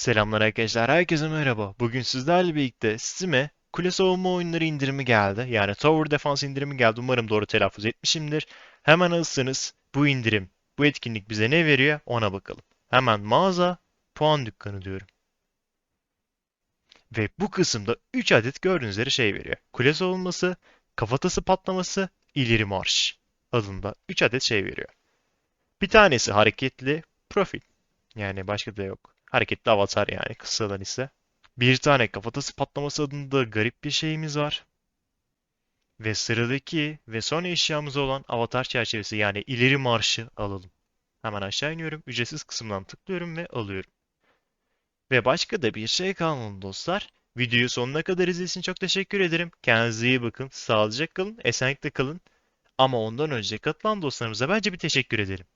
Selamlar arkadaşlar, herkese merhaba. Bugün sizlerle birlikte Steam'e kule savunma oyunları indirimi geldi. Yani Tower Defense indirimi geldi. Umarım doğru telaffuz etmişimdir. Hemen alırsanız bu indirim, bu etkinlik bize ne veriyor ona bakalım. Hemen mağaza, puan dükkanı diyorum. Ve bu kısımda 3 adet gördüğünüz üzere şey veriyor. Kule savunması, kafatası patlaması, ileri marş adında 3 adet şey veriyor. Bir tanesi hareketli profil. Yani başka da yok. Hareketli avatar yani kısadan ise. Bir tane kafatası patlaması adında garip bir şeyimiz var. Ve sıradaki ve son eşyamız olan avatar çerçevesi yani ileri marşı alalım. Hemen aşağı iniyorum. Ücretsiz kısımdan tıklıyorum ve alıyorum. Ve başka da bir şey kalmadı dostlar. Videoyu sonuna kadar izlediğiniz çok teşekkür ederim. Kendinize iyi bakın. Sağlıcakla kalın. Esenlikle kalın. Ama ondan önce katılan dostlarımıza bence bir teşekkür edelim.